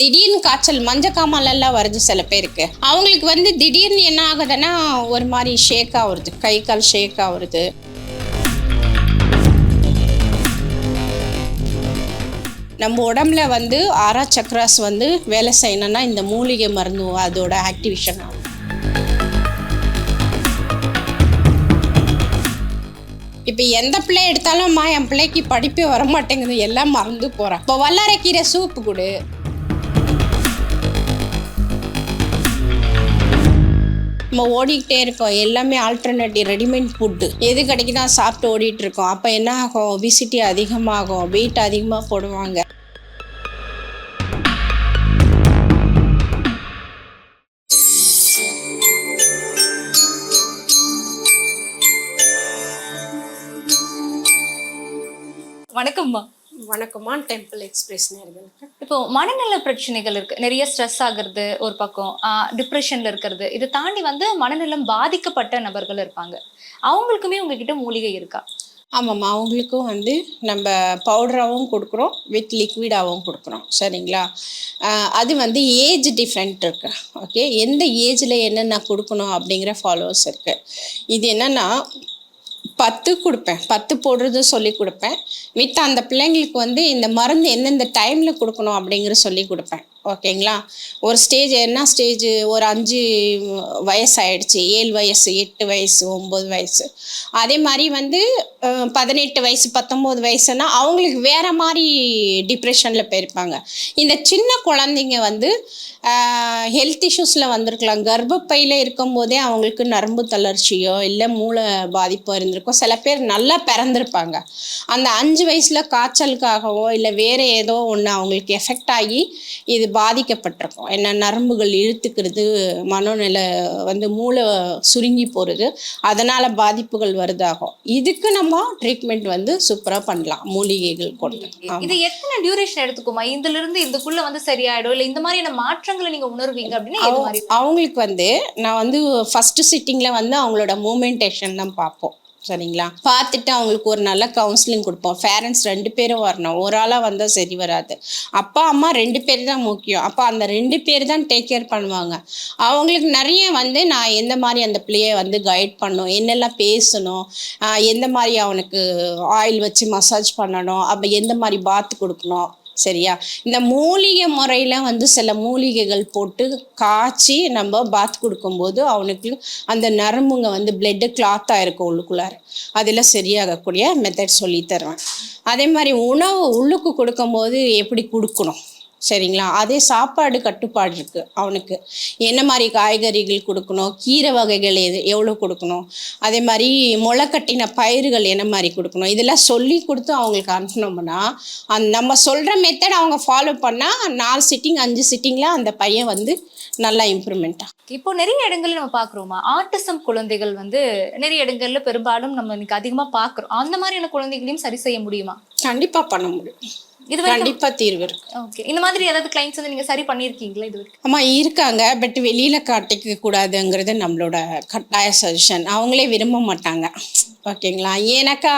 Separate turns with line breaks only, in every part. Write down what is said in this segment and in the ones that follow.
திடீர்னு காய்ச்சல் மஞ்சக்காமல் எல்லாம் வருது சில பேருக்கு. அவங்களுக்கு வந்து திடீர்னு என்ன ஆகுதுன்னா ஒரு மாதிரி ஷேக் ஆகுறது கை கால் ஷேக் ஆகுறது நம்ம உடம்புல வந்து ஆறா சக்ராஸ் வந்து வேலை செய்யணும்னா இந்த மூலிகை மருந்து அதோட ஆக்டிவேஷன் ஆகும். இப்போ எந்த பிள்ளை எடுத்தாலும் என் பிள்ளைக்கு படிப்பே வர மாட்டேங்குது எல்லாம் மறந்து போகிறேன் இப்போ வல்லாரக்கீரை சூப்பு கொடு. நம்ம ஓடிக்கிட்டே இருக்கோம் எல்லாமே ஆல்டர்னேட்டிவ் ரெடிமேட் ஃபுட்டு எது கிடைக்குதோ சாப்பிட்டு ஓடிட்டு இருக்கோம். அப்போ என்ன ஆகும்? ஒபிசிட்டி அதிகமாகும். வெயிட் அதிகமாக போடுவாங்க.
வணக்கம்மா.
வணக்கமா டெம்பிள் எக்ஸ்பிரஸ் நேர்களுக்கு
இப்போ மனநல பிரச்சனைகள் இருக்கு. நிறைய ஸ்ட்ரெஸ் ஆகுறது ஒரு பக்கம். டிப்ரெஷன்ல இருக்கிறது. இதை தாண்டி வந்து மனநலம் பாதிக்கப்பட்ட நபர்கள் இருப்பாங்க. அவங்களுக்குமே உங்ககிட்ட மூலிகை இருக்கா?
ஆமாம்மா. அவங்களுக்கும் வந்து நம்ம பவுடராகவும் கொடுக்குறோம் வித் லிக்விடாகவும் கொடுக்குறோம். சரிங்களா? அது வந்து ஏஜ் டிஃப்ரெண்ட் இருக்கு. ஓகே எந்த ஏஜில் என்னென்ன கொடுக்கணும் அப்படிங்கிற ஃபாலோவர்ஸ் இருக்குது இது என்னென்னா பத்து கொடுப்பேன். பத்து போடுறது சொல்லி கொடுப்பேன். வித் அந்த பிள்ளைங்களுக்கு வந்து இந்த மருந்து எந்தெந்த டைமில் கொடுக்கணும் அப்படிங்கிற சொல்லி கொடுப்பேன். ஓகேங்களா? ஒரு ஸ்டேஜ் என்ன? ஸ்டேஜ் ஒரு அஞ்சு வயசு ஆயிடுச்சு ஏழு வயசு எட்டு வயசு ஒம்பது வயசு. அதே மாதிரி வந்து பதினெட்டு வயசு பத்தொம்போது வயசுனா அவங்களுக்கு வேற மாதிரி டிப்ரெஷனில் போயிருப்பாங்க. இந்த சின்ன குழந்தைங்க வந்து ஹெல்த் இஷ்யூஸில் வந்திருக்கலாம். கர்ப்பப்பையில் இருக்கும்போதே அவங்களுக்கு நரம்பு தளர்ச்சியோ இல்லை மூளை பாதிப்போ இருந்திருக்கும். சில பேர் நல்லா பிறந்திருப்பாங்க. அந்த அஞ்சு வயசில் காய்ச்சலுக்காகவோ இல்லை வேறு ஏதோ ஒன்று அவங்களுக்கு எஃபெக்ட் ஆகி இது பாதிக்கப்பட்டிருக்கும். என்ன நரம்புகள் இழுத்துக்கிறது மனநில வந்து மூளை சுருங்கி போகிறது அதனால் பாதிப்புகள் வருதாகும். இதுக்கு நம்ம ட்ரீட்மெண்ட் வந்து சூப்பராக பண்ணலாம். மூலிகைகள் கொண்டு.
இது எத்தனை டியூரேஷன் எடுத்துக்குமா? இதுல இருந்து இதுக்குள்ள வந்து சரியாயிடும்? இல்ல இந்த மாதிரியான மாற்றங்களை நீங்க உணர்வீங்க அப்படின்னா
அவங்களுக்கு வந்து நான் வந்து ஃபர்ஸ்ட் சிட்டிங்கில் வந்து அவங்களோட மூமெண்டேஷன் தான் பார்ப்போம். சரிங்களா? பார்த்துட்டு அவங்களுக்கு ஒரு நல்ல கவுன்சிலிங் கொடுப்போம். பேரண்ட்ஸ் ரெண்டு பேரும் வரணும். ஒரு ஆளாக வந்தால் சரி வராது. அப்பா அம்மா ரெண்டு பேர் தான் முக்கியம். அப்போ அந்த ரெண்டு பேர் தான் டேக் கேர் பண்ணுவாங்க. அவங்களுக்கு நிறைய வந்து நான் எந்த மாதிரி அந்த பிள்ளையை வந்து கைட் பண்ணணும்? என்னெல்லாம் பேசணும்? எந்த மாதிரி அவனுக்கு ஆயில் வச்சு மசாஜ் பண்ணணும்? அப்போ எந்த மாதிரி பாத் கொடுக்கணும்? சரியா? இந்த மூலிகை முறையில் வந்து சில மூலிகைகள் போட்டு காய்ச்சி நம்ம பாத் கொடுக்கும்போது அவனுக்கு அந்த நரம்புங்க வந்து பிளட்டு கிளாத்தாக இருக்கும் உள்ளுக்குள்ளார். அதில் சரியாகக்கூடிய மெத்தட் சொல்லி தருவேன் அதே மாதிரி உணவு உள்ளுக்கு கொடுக்கும்போது எப்படி கொடுக்கணும்? சரிங்களா? அதே சாப்பாடு கட்டுப்பாடு இருக்குது அவனுக்கு. என்ன மாதிரி காய்கறிகள் கொடுக்கணும்? கீரை வகைகள் எது எவ்வளோ கொடுக்கணும்? அதே மாதிரி முளை கட்டின பயிர்கள் என்ன மாதிரி கொடுக்கணும்? இதெல்லாம் சொல்லி கொடுத்து அவங்களுக்கு அனுப்பினோம்னா அந்த நம்ம சொல்கிற மெத்தட் அவங்க ஃபாலோ பண்ணால் நாலு சிட்டிங் அஞ்சு சிட்டிங்கில் அந்த பையன் வந்து நல்லா இம்ப்ரூவ்மெண்ட்டாக
இப்போ நிறைய இடங்கள்ல நம்ம பாக்குறோமா ஆட்டிசம் குழந்தைகள் வந்து நிறைய இடங்கள்ல பெரும்பாலும் நம்ம இன்னைக்கு அதிகமா பாக்குறோம் அந்த மாதிரியான குழந்தைகளையும் சரி செய்ய முடியுமா?
கண்டிப்பாக பண்ண முடியும்.
இது
கண்டிப்பாக தீர்வு இருக்கு.
ஓகே இந்த மாதிரி ஏதாவது கிளைண்ட்ஸ் வந்து நீங்க சரி பண்ணிருக்கீங்களா இது வரைக்கும்?
ஆமாம் இருக்காங்க. பட் வெளியில் காட்டிக்க கூடாதுங்கிறது நம்மளோட கட்டாய சஜஷன் அவங்களே விரும்ப மாட்டாங்க. ஓகேங்களா ஏன்னாக்கா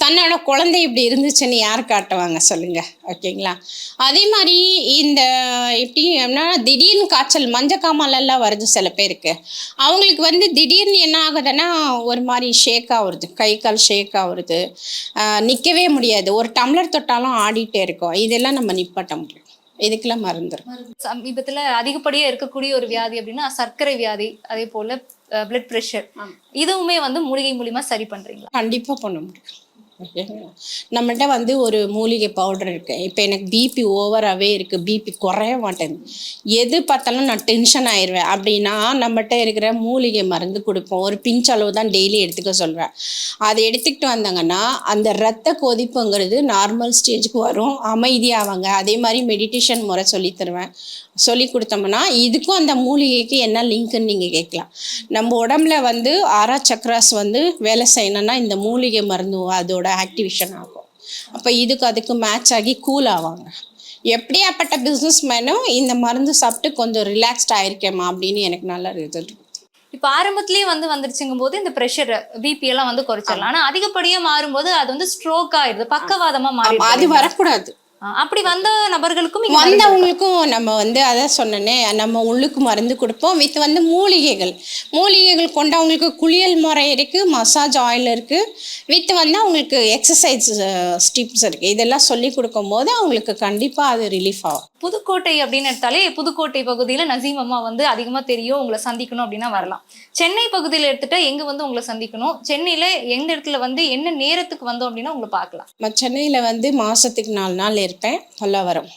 தன்னோட குழந்தை இப்படி இருந்துச்சுன்னு யார் காட்டுவாங்க? சொல்லுங்க. ஓகேங்களா அதே மாதிரி இந்த எப்படி திடீர்னு காய்ச்சல் மஞ்சக்காமல் எல்லாம் வருது சில பேருக்கு. அவங்களுக்கு வந்து திடீர்னு என்ன ஆகுதுன்னா ஒரு மாதிரி ஷேக் ஆகுறது கை கால் ஷேக் ஆகுறது நிற்கவே முடியாது. ஒரு டம்ளர் தொட்டாலும் ஆடிட்டே இருக்கும். இதெல்லாம் நம்ம நிப்பாட்ட முடியும். இதுக்கெல்லாம் இருக்கு.
சமீபத்துல அதிகப்படியா இருக்கக்கூடிய ஒரு வியாதி அப்படின்னா சர்க்கரை வியாதி அதே போல பிளட் பிரஷர். இதுவுமே வந்து மூலிகை மூலியமா சரி பண்றீங்களா?
கண்டிப்பாக பண்ண முடியும். நம்மகிட்ட வந்து ஒரு மூலிகை பவுடர் இருக்குது இப்போ எனக்கு பிபி ஓவராகவே இருக்குது பிபி குறைய மாட்டேங்குது எது பார்த்தாலும் நான் டென்ஷன் ஆயிடுவேன் அப்படின்னா நம்மகிட்ட இருக்கிற மூலிகை மருந்து கொடுப்போம். ஒரு பிஞ்ச் அளவு தான் டெய்லி எடுத்துக்க சொல்கிறேன் அதை எடுத்துக்கிட்டு வந்தாங்கன்னா அந்த ரத்த கொதிப்புங்கிறது நார்மல் ஸ்டேஜுக்கு வரும். அமைதியாவாங்க. அதே மாதிரி மெடிடேஷன் முறை சொல்லித் தருவேன். சொல்லி கொடுத்தோம்னா இதுக்கும் அந்த மூலிகைக்கு என்ன லிங்க்னு நீங்கள் கேட்கலாம். நம்ம உடம்புல வந்து ஆறா சக்ராஸ் வந்து வேலை செய்யணும்னா இந்த மூலிகை மருந்து அதோட ஆக்டிவேஷன் ஆகும். அப்போ இதுக்கு அதுக்கு மேட்ச் ஆகி கூல் ஆவாங்க. எப்படியாப்பட்ட பிஸ்னஸ் மேனும் இந்த மருந்து சாப்பிட்டு கொஞ்சம் ரிலாக்ஸ்ட் ஆயிருக்கேம்மா அப்படின்னு எனக்கு நல்ல ரிசல்ட்
இப்ப ஆரம்பத்திலேயே வந்து வந்துருச்சுங்கும் போது இந்த பிரஷர் பிபி எல்லாம் வந்து குறைச்சிடலாம். ஆனா அதிகப்படியா மாறும்போது அது வந்து ஸ்ட்ரோக் ஆயிடுது. பக்கவாதமா
அது
மாறி
வரக்கூடாது.
ஆஹ் அப்படி வந்த நபர்களுக்கும்
வந்தவங்களுக்கும் நம்ம வந்து அதான் சொன்னனே நம்ம உள்ளுக்கு மருந்து கொடுப்போம். வித் வந்து மூலிகைகள். மூலிகைகள் கொண்டவங்களுக்கு குளியல் முறை இருக்குது மசாஜ் ஆயில் இருக்குது வித் வந்து அவங்களுக்கு எக்ஸசைஸ் ஸ்டிப்ஸ் இருக்குது இதெல்லாம் சொல்லி கொடுக்கும்போது அவங்களுக்கு கண்டிப்பாக அது ரிலீஃப் ஆகும்.
புதுக்கோட்டை அப்படின்னு எடுத்தாலே புதுக்கோட்டை பகுதியில நசீம் அம்மா வந்து அதிகமா தெரியும் உங்களை சந்திக்கணும் அப்படின்னா வரலாம். சென்னை பகுதியில எடுத்துட்டா எங்க வந்து உங்களை சந்திக்கணும்? சென்னையில எந்த இடத்துல வந்து என்ன நேரத்துக்கு வந்தோம் அப்படின்னா உங்களை பார்க்கலாம்.
சென்னையில் வந்து மாதத்துக்கு நாலு நாள் இருப்பேன் பல்லாவரம்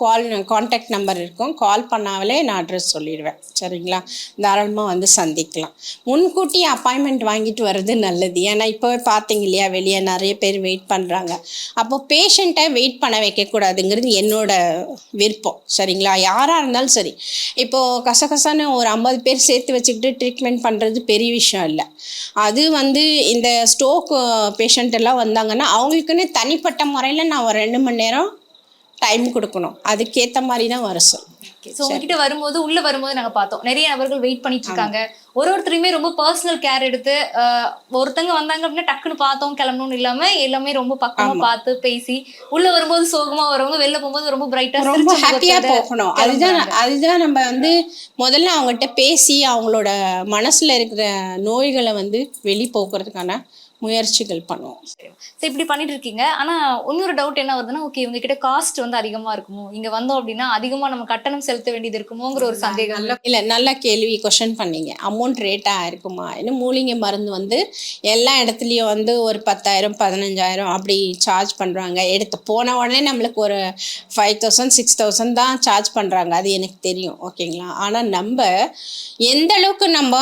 கால் காண்டாக்ட் நம்பர் இருக்கும். கால் பண்ணாமலே நான் அட்ரஸ் சொல்லிடுவேன். சரிங்களா? தாராளமாக வந்து சந்திக்கலாம். முன்கூட்டி அப்பாயின்மெண்ட் வாங்கிட்டு வர்றது நல்லது. ஏன்னா இப்போவே பார்த்தீங்க இல்லையா வெளியே நிறைய பேர் வெயிட் பண்ணுறாங்க அப்போ பேஷண்ட்டை வெயிட் பண்ண வைக்கக்கூடாதுங்கிறது என்னோட விருப்பம். சரிங்களா? யாராக இருந்தாலும் சரி. இப்போது கசகசான்னு ஒரு ஐம்பது பேர் சேர்த்து வச்சுக்கிட்டு ட்ரீட்மெண்ட் பண்ணுறது பெரிய விஷயம் இல்லை. அது வந்து இந்த ஸ்டோக் பேஷண்ட் எல்லாம் வந்தாங்கன்னா அவங்களுக்குன்னு தனிப்பட்ட முறையில் நான் ஒரு ரெண்டு மணி நேரம் டைம் கொடுக்கணும். அதுக்கேற்ற மாதிரி தான் வர சொல்.
ஸோ உங்ககிட்ட வரும்போது உள்ள வரும்போது நாங்க பார்த்தோம். நிறைய நபர்கள் வெயிட் பண்ணிட்டு இருக்காங்க ஒரு ஒருத்தரையுமே ரொம்ப பர்சனல் கேர் எடுத்து ஒருத்தங்க வந்தாங்க அப்படின்னா டக்குன்னு பார்த்தோம் கிளம்பணும்னு இல்லாம எல்லாமே ரொம்ப பக்கமா பார்த்து பேசி உள்ள வரும்போது சோகமா வரவங்க வெளில போகும்போது ரொம்ப பிரைட்டா
ரொம்ப ஹாப்பியாக போகணும். அதுதான் அதுதான் நம்ம வந்து முதல்ல அவங்ககிட்ட பேசி அவங்களோட மனசில் இருக்கிற நோய்களை வந்து வெளி போக்குறதுக்கான முயற்சிகள் பண்ணுவோம்.
சரி. இப்படி பண்ணிட்டு இருக்கீங்க ஆனா இன்னொரு டவுட் என்ன வருதுன்னா ஓகே இவங்க கிட்ட காஸ்ட் வந்து அதிகமா இருக்குமோ? இங்க வந்தோம் அப்படின்னா அதிகமா நம்ம கட்டணம் செலுத்த வேண்டியது இருக்குமோங்கிற ஒரு சந்தேகம்
இல்லை நல்ல கேள்வி கொஷின் பண்ணீங்க. அமௌண்ட் ரேட்டாக இருக்குமா? இன்னும் மூலிகை மருந்து வந்து எல்லா இடத்துலையும் வந்து ஒரு பத்தாயிரம் பதினஞ்சாயிரம் அப்படி சார்ஜ் பண்ணுறாங்க எடுத்து போன உடனே நம்மளுக்கு ஒரு ஃபைவ் தௌசண்ட் சிக்ஸ் தௌசண்ட் தான் சார்ஜ் பண்ணுறாங்க அது எனக்கு தெரியும் ஓகேங்களா ஆனால் நம்ம எந்த அளவுக்கு நம்ம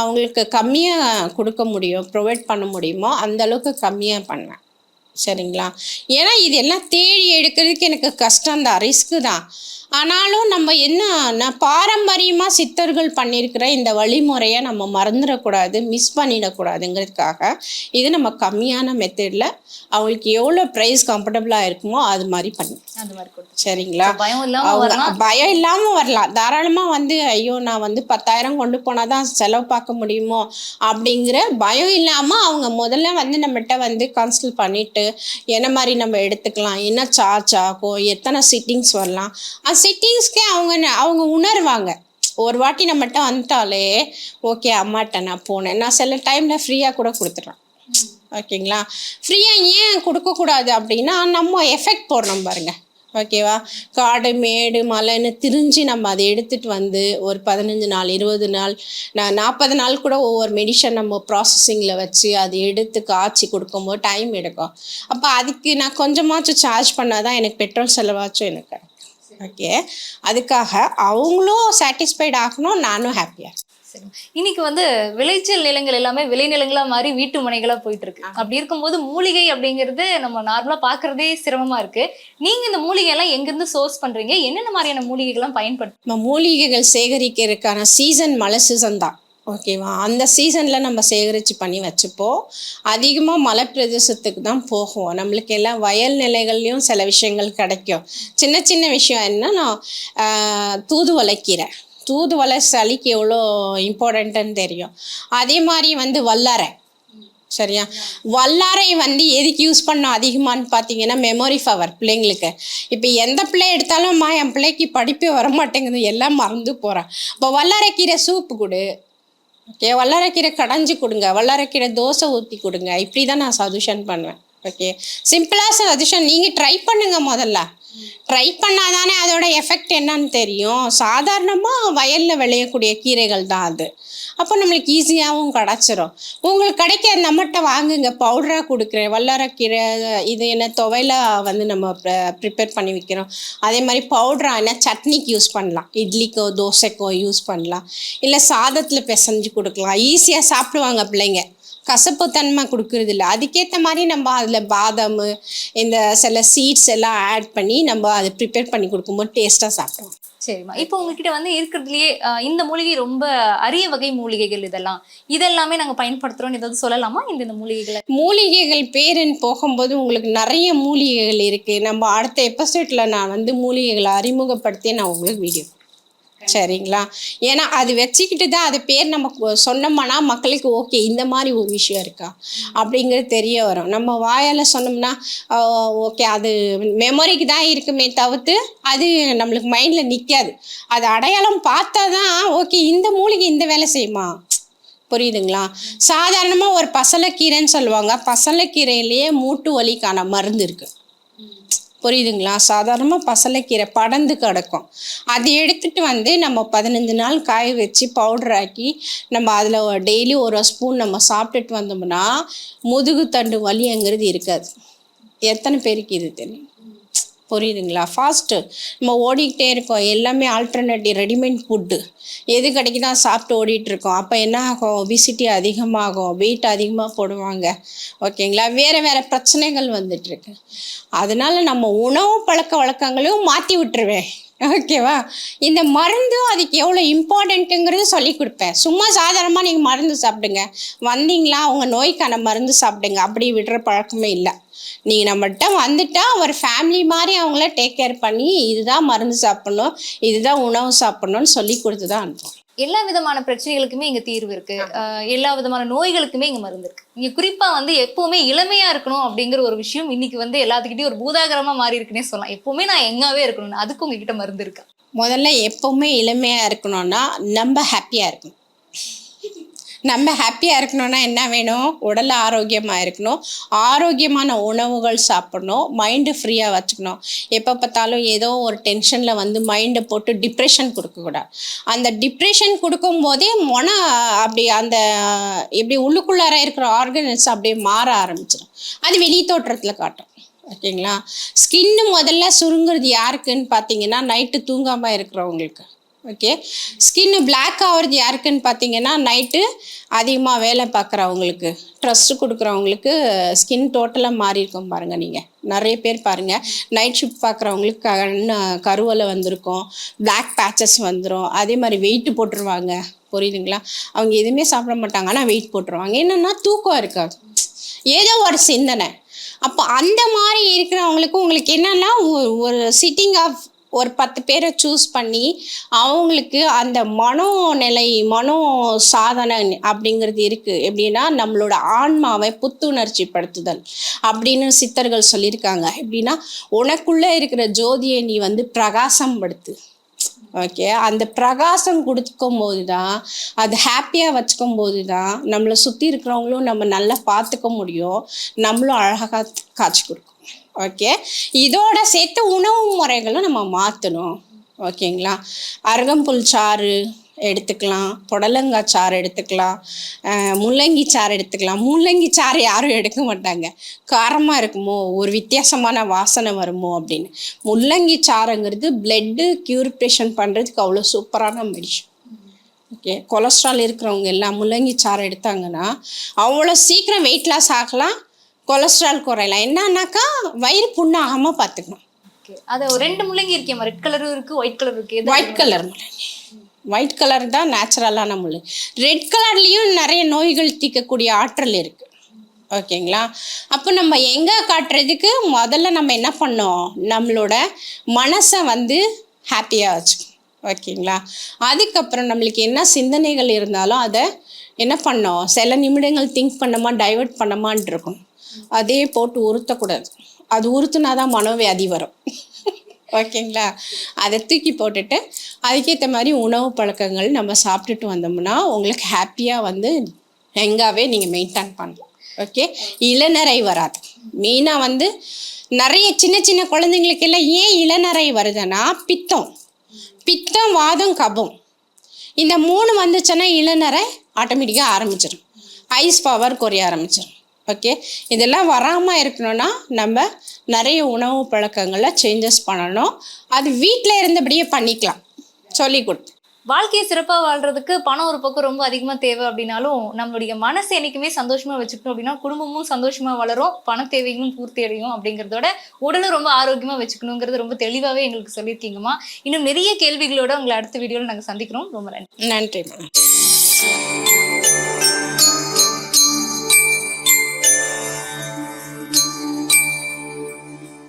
அவங்களுக்கு கம்மியாக கொடுக்க முடியும் ப்ரொவைட் பண்ண முடியுமோ அந்த அளவுக்கு கம்மியாக பண்ணேன். சரிங்களா? ஏன்னா இது எல்லாம் தேடி எடுக்கிறதுக்கு எனக்கு கஷ்டம்தான் ரிஸ்க்கு தான். ஆனாலும் நம்ம என்ன நான் பாரம்பரியமாக சித்தர்கள் பண்ணியிருக்கிற இந்த வழிமுறையை நம்ம மறந்துடக்கூடாது மிஸ் பண்ணிடக்கூடாதுங்கிறதுக்காக இது நம்ம கம்மியான மெத்தடில் அவங்களுக்கு எவ்வளோ ப்ரைஸ் கம்ஃபர்டபுளாக இருக்குமோ அது மாதிரி பண்ணேன்.
அந்த மாதிரி கொடுத்து
சரிங்களா?
பயம் இல்லாம வரலாம்.
பயம் இல்லாமல் வரலாம். தாராளமாக வந்து ஐயோ நான் வந்து பத்தாயிரம் கொண்டு போனால் தான் செலவு பார்க்க முடியுமோ அப்படிங்கிற பயம் இல்லாமல் அவங்க முதல்ல வந்து நம்மகிட்ட வந்து கன்சல்ட் பண்ணிட்டு என்ன மாதிரி நம்ம எடுத்துக்கலாம்? என்ன சார்ஜ் ஆகும்? எத்தனை சிட்டிங்ஸ் வரலாம்? அந்த சிட்டிங்ஸ்க்கே அவங்க அவங்க உணர்வாங்க. ஒரு வாட்டி நம்மகிட்ட வந்துட்டாலே ஓகே அம்மாட்ட நான் போனேன். நான் சில டைமில் ஃப்ரீயாக கூட கொடுத்துட்றேன் ஓகேங்களா? ஃப்ரீயாக ஏன் கொடுக்கக்கூடாது அப்படின்னா நம்ம எஃபெக்ட் போடுறோம் பாருங்க. ஓகேவா? காடு மேடு மலைன்னு திரிஞ்சு நம்ம அதை எடுத்துகிட்டு வந்து ஒரு பதினஞ்சு நாள் இருபது நாள் நான் நாற்பது நாள் கூட ஒவ்வொரு மெடிஷன் நம்ம ப்ராசஸிங்கில் வச்சு அதை எடுத்து காய்ச்சி கொடுக்கும்போது டைம் எடுக்கும். அப்போ அதுக்கு நான் கொஞ்சமாச்சும் சார்ஜ் பண்ணால் தான் எனக்கு பெட்ரோல் செலவாச்சும் எனக்கு ஓகே அதுக்காக அவங்களும் சாட்டிஸ்ஃபைட் ஆகணும் நானும் ஹாப்பியாக
சரி. இன்னைக்கு வந்து விளைச்சல் நிலங்கள் எல்லாமே விளைநிலங்களா மாறி வீட்டு மனைகளா போயிட்டு இருக்கு அப்படி இருக்கும்போது மூலிகை அப்படிங்கிறது நம்ம நார்மலா பாக்குறதே சிரமமா இருக்கு. நீங்க இந்த மூலிகை எல்லாம் எங்க இருந்து சோர்ஸ் பண்றீங்க? என்னென்ன மாதிரியான மூலிகைகள்லாம் பயன்படுத்து
மூலிகைகள் சேகரிக்கிறதுக்கான சீசன் மழை சீசன் தான். ஓகேவா அந்த சீசனில் நம்ம சேகரித்து பண்ணி வச்சுப்போம். அதிகமாக மலை பிரதேசத்துக்கு தான் போகும். நம்மளுக்கு எல்லாம் வயல் நிலைகள்லையும் சில விஷயங்கள் கிடைக்கும். சின்ன சின்ன விஷயம் என்னன்னா ஆஹ், தூதுவளை சளிக்கு எவ்வளோ இம்பார்ட்டன்ட்டுன்னு தெரியும். அதே மாதிரி வந்து வல்லாரை. சரியா? வல்லாரை வந்து எதுக்கு யூஸ் பண்ணோம் அதிகமான்னு பார்த்தீங்கன்னா மெமரி பவர் பிள்ளைங்களுக்கு. இப்போ எந்த பிள்ளை எடுத்தாலும் என் பிள்ளைக்கு படிப்பே வர மாட்டேங்குது எல்லாம் மறந்து போகிறேன் இப்போ வல்லாரைக்கீரை சூப்பு கொடு. ஓகே வல்லாரைக்கீரை கடைஞ்சி கொடுங்க. வல்லாரைக்கீரை தோசை ஊற்றி கொடுங்க. இப்படி தான் நான் சஜஷன் பண்ணுவேன். ஓகே சிம்பிளாக சஜஷன் நீங்கள் ட்ரை பண்ணுங்க முதல்ல. ட்ரை பண்ணாதானே அதோட எஃபெக்ட் என்னன்னு தெரியும். சாதாரணமாக வயலில் விளையக்கூடிய கீரைகள் தான் அது. அப்போ நம்மளுக்கு ஈஸியாகவும் கிடச்சிரும். உங்களுக்கு கிடைக்க நம்மகிட்ட வாங்குங்க. பவுடராக கொடுக்குறேன். வல்லாரக்கீரை இது என்ன துவையில வந்து நம்ம ப்ரிப்பேர் பண்ணி வைக்கிறோம். அதே மாதிரி பவுடரா என்ன சட்னிக்கு யூஸ் பண்ணலாம். இட்லிக்கோ தோசைக்கோ யூஸ் பண்ணலாம். இல்லை சாதத்தில் பிசைஞ்சு கொடுக்கலாம். ஈஸியாக சாப்பிடுவாங்க பிள்ளைங்க. கசப்பு தன்மை கொடுக்கறது இல்லை அதுக்கேற்ற மாதிரி நம்ம அதில் பாதாம் இந்த சில சீட்ஸ் எல்லாம் ஆட் பண்ணி நம்ம அதை ப்ரிப்பேர் பண்ணி கொடுக்கும்போது டேஸ்ட்டாக சாப்பிடுவோம்
சரிம்மா. இப்போ உங்ககிட்ட வந்து இருக்கிறதுலயே இந்த மூலிகை ரொம்ப அரிய வகை மூலிகைகள் இதெல்லாம். இதெல்லாமே நாங்க பயன்படுத்துறோம் ஏதாவது சொல்லலாமா? இந்த இந்த மூலிகைகளை?
மூலிகைகள் பேருன்னு போகும்போது உங்களுக்கு நிறைய மூலிகைகள் இருக்குது நம்ம அடுத்த எபிசோடில் நான் வந்து மூலிகைகளை அறிமுகப்படுத்தி நான் உங்களுக்கு வீடியோ சரிங்களா? ஏன்னா அது வச்சுக்கிட்டு தான் அது பேர் நம்ம சொன்னோம்னா மக்களுக்கு ஓகே இந்த மாதிரி ஒரு விஷயம் இருக்கா? அப்படிங்கிறது தெரிய வரும். நம்ம வாயால் சொன்னோம்னா ஓகே அது மெமரிக்கு தான் இருக்குமே தவிர்த்து அது நம்மளுக்கு மைண்டில் நிற்காது அது அடையாளம் பார்த்தா தான் ஓகே இந்த மூலிகை இந்த வேலை செய்யுமா? புரியுதுங்களா? சாதாரணமாக ஒரு பசலைக்கீரைன்னு சொல்லுவாங்க. பசலைக்கீரையிலேயே மூட்டு வலிக்கான மருந்து இருக்குது புரியுதுங்களா? சாதாரணமாக பசலைக்கீரை படந்து கிடக்கும். அது எடுத்துகிட்டு வந்து நம்ம பதினஞ்சு நாள் காய வச்சு பவுடர் ஆக்கி நம்ம அதில் டெய்லி ஒரு ஸ்பூன் நம்ம சாப்பிட்டுட்டு வந்தோம்னா முதுகு தண்டு வலிங்கிறது இருக்காது. எத்தனை பேருக்கு இது தெரியும்? புரியுதுங்களா? ஃபாஸ்ட்டு நம்ம ஓடிக்கிட்டே இருக்கோம் எல்லாமே ஆல்டர்னேட்டிவ் ரெடிமேட் ஃபுட்டு எது கிடைக்குதோ சாப்பிட்டு ஓடிட்டுருக்கோம் அப்போ என்ன ஆகும்? ஒபிசிட்டி அதிகமாகும். வெயிட் அதிகமாக போடுவாங்க. ஓகேங்களா வேறு வேறு பிரச்சனைகள் வந்துட்டுருக்கு அதனால் நம்ம உணவு பழக்க வழக்கங்களையும் மாற்றி விட்டுருவேன். ஓகேவா இந்த மருந்து அதுக்கு எவ்வளோ இம்பார்ட்டண்ட்டுங்கிறது சொல்லி கொடுப்பேன். சும்மா சாதாரணமாக நீங்கள் மருந்து சாப்பிடுங்க. வந்தீங்களா அவங்க நோய்க்கான மருந்து சாப்பிடுங்க. அப்படி விடுற பழக்கமே இல்லை. நீங்கள் நம்மகிட்ட வந்துட்டால் ஒரு ஃபேமிலி மாதிரி அவங்கள டேக் கேர் பண்ணி இதுதான் மருந்து சாப்பிட்ணும் இதுதான் உணவு சாப்பிட்ணுன்னு சொல்லி கொடுத்து தான் அனுப்புவோம்
எல்லா விதமான பிரச்சனைகளுக்குமே இங்க தீர்வு இருக்கு. எல்லா விதமான நோய்களுக்குமே இங்க மருந்து இருக்கு. இங்க குறிப்பா வந்து எப்பவுமே இளமையா இருக்கணும் அப்படிங்கிற ஒரு விஷயம் இன்னைக்கு வந்து எல்லாத்துக்கிட்டையும் ஒரு பூதாகரமா மாறி இருக்குன்னே சொல்லலாம். எப்பவுமே நான் எங்காவே இருக்கணும் அதுக்கு உங்ககிட்ட மருந்து இருக்கா?
முதல்ல எப்பவுமே இளமையாக இருக்கணும்னா நம்ம ஹாப்பியாக இருக்கணும். நம்ம ஹாப்பியாக இருக்கணும்னா என்ன வேணும்? உடல் ஆரோக்கியமாக இருக்கணும். ஆரோக்கியமான உணவுகள் சாப்பிடணும். மைண்டு ஃப்ரீயாக வச்சுக்கணும். எப்போ பார்த்தாலும் ஏதோ ஒரு டென்ஷனில் வந்து மைண்டை போட்டு டிப்ரெஷன் கொடுக்கக்கூடாது. அந்த டிப்ரெஷன் கொடுக்கும்போதே மொன அப்படி அந்த இப்படி உள்ளுக்குள்ளார இருக்கிற ஆர்கனல்ஸ் அப்படியே மாற ஆரம்பிச்சிடும் அது வெளி தோற்றத்தில் காட்டும். ஓகேங்களா? ஸ்கின்னு முதல்ல சுருங்குறது யாருக்குன்னு பார்த்தீங்கன்னா நைட்டு தூங்காமல் இருக்கிறவங்களுக்கு. ஓகே ஸ்கின் பிளாக் ஆகிறது யாருக்குன்னு பார்த்தீங்கன்னா நைட்டு அதிகமாக வேலை பார்க்குறவங்களுக்கு ட்ரஸ்ட்டு கொடுக்குறவங்களுக்கு ஸ்கின் டோட்டலாக மாறி இருக்கும் பாருங்கள் நீங்கள் நிறைய பேர் பாருங்கள் நைட் ஷிஃப்ட் பார்க்குறவங்களுக்கு கண் கருவலை வந்திருக்கும். பிளாக் பேச்சஸ் வந்துடும் அதே மாதிரி வெயிட்டு போட்டுருவாங்க. புரியுதுங்களா? அவங்க எதுவுமே சாப்பிட மாட்டாங்க. ஆனால் வெயிட் போட்டுருவாங்க. என்னென்னா தூக்கம் இருக்காது. ஏதோ ஒரு சிந்தனை. அப்போ அந்த மாதிரி இருக்கிறவங்களுக்கு உங்களுக்கு என்னென்னா ஒரு- ஒரு சிட்டிங் ஆஃப் ஒரு பத்து பேரை சூஸ் பண்ணி அவங்களுக்கு அந்த மனோநிலை மனோ சாதனை அப்படிங்கிறது இருக்குது எப்படின்னா நம்மளோட ஆன்மாவை புத்துணர்ச்சி படுத்துதல் அப்படின்னு சித்தர்கள் சொல்லியிருக்காங்க. எப்படின்னா உனக்குள்ளே இருக்கிற ஜோதியை நீ வந்து பிரகாசம் படுத்து ஓகே அந்த பிரகாசம் கொடுக்கும் போது தான் அது ஹாப்பியாக வச்சுக்கும் போது தான் நம்மளை சுற்றி இருக்கிறவங்களும் நம்ம நல்லா பார்த்துக்க முடியும். நம்மளும் அழகாக காட்சி கொடுக்கும். ஓகே இதோட சேர்த்து உணவு முறைகளும் நம்ம மாற்றணும் ஓகேங்களா அருகம்புல் சாறு எடுத்துக்கலாம். புடலங்காய் சாறு எடுத்துக்கலாம். முள்ளங்கி சாறு எடுத்துக்கலாம். முள்ளங்கி சாறு யாரும் எடுக்க மாட்டாங்க. காரமாக இருக்குமோ? ஒரு வித்தியாசமான வாசனை வருமோ அப்படின்னு. முள்ளங்கி சாறுங்கிறது பிளட்டு கியூரிஃபிகேஷன் பண்ணுறதுக்கு அவ்வளோ சூப்பரான மெடிஷன் ஓகே கொலஸ்ட்ரால் இருக்கிறவங்க எல்லாம் முள்ளங்கி சாறு எடுத்தாங்கன்னா அவ்வளோ சீக்கிரம் வெயிட் லாஸ் ஆகலாம். கொலஸ்ட்ரால் குறையலாம் என்னன்னாக்கா வயிறு புண்ணாகாமல் பார்த்துக்கணும்.
அது ஒரு ரெண்டு முள்ளங்கி இருக்கேன் ரெட் கலரும் இருக்கு ஒயிட் கலர் இருக்கு. எது
ஒயிட் கலர் முள்ளங்கி. ஒயிட் கலர் தான் நேச்சுரலான முள்ளங்கி ரெட் கலர்லேயும் நிறைய நோய்கள் தீர்க்கக்கூடிய ஆற்றல் இருக்குது ஓகேங்களா? அப்போ நம்ம எங்கே காட்டுறதுக்கு முதல்ல நம்ம என்ன பண்ணோம்? நம்மளோட மனசை வந்து ஹாப்பியாக வச்சுக்கணும். ஓகேங்களா? அதுக்கப்புறம் நம்மளுக்கு என்ன சிந்தனைகள் இருந்தாலும் அதை என்ன பண்ணோம்? சில நிமிடங்கள் திங்க் பண்ணமா டைவர்ட் பண்ணமான்னு இருக்கும் அதே போட்டு உறுத்தக்கூடாது அது உறுத்துனா தான் மனோவியாதி வரும். ஓகேங்களா? அதை தூக்கி போட்டுட்டு அதுக்கேற்ற மாதிரி உணவு பழக்கங்கள் நம்ம சாப்பிட்டுட்டு வந்தோம்னா உங்களுக்கு ஹாப்பியாக வந்து எங்காவே நீங்கள் மெயின்டைன் பண்ணலாம். ஓகே? இளநரை வராது. மெயினாக வந்து நிறைய சின்ன சின்ன குழந்தைங்களுக்கு எல்லாம் ஏன் இளநரை வருதுன்னா பித்தம். பித்தம் வாதம் கபம். இந்த மூணு வந்துச்சுன்னா இளநரை ஆட்டோமேட்டிக்காக ஆரம்பிச்சிடும் ஐஸ் பவர் குறைய ஆரம்பிச்சிடும் ஓகே இதெல்லாம் வராமல் இருக்கணும்னா நம்ம நிறைய உணவு பழக்கங்களை சேஞ்சஸ் பண்ணணும். அது வீட்டில் இருந்தபடியே பண்ணிக்கலாம். சொல்லி கொடுத்து
வாழ்க்கையை சிறப்பா வாழ்றதுக்கு பணம் ஒரு பக்கம் ரொம்ப அதிகமா தேவை அப்படின்னாலும் நம்மளுடைய மனசு என்னைக்குமே சந்தோஷமா வச்சுக்கணும் அப்படின்னா குடும்பமும் சந்தோஷமா வளரும் பண தேவைகளும் பூர்த்தி அடையும் அப்படிங்கறதோட உடலும் ரொம்ப ஆரோக்கியமா வச்சுக்கணுங்கிறது ரொம்ப தெளிவாவே எங்களுக்கு சொல்லியிருக்கீங்கம்மா. இன்னும் நிறைய கேள்விகளோட உங்களை அடுத்த வீடியோல நாங்க சந்திக்கிறோம். ரொம்ப நன்றி.
நன்றி மேடம்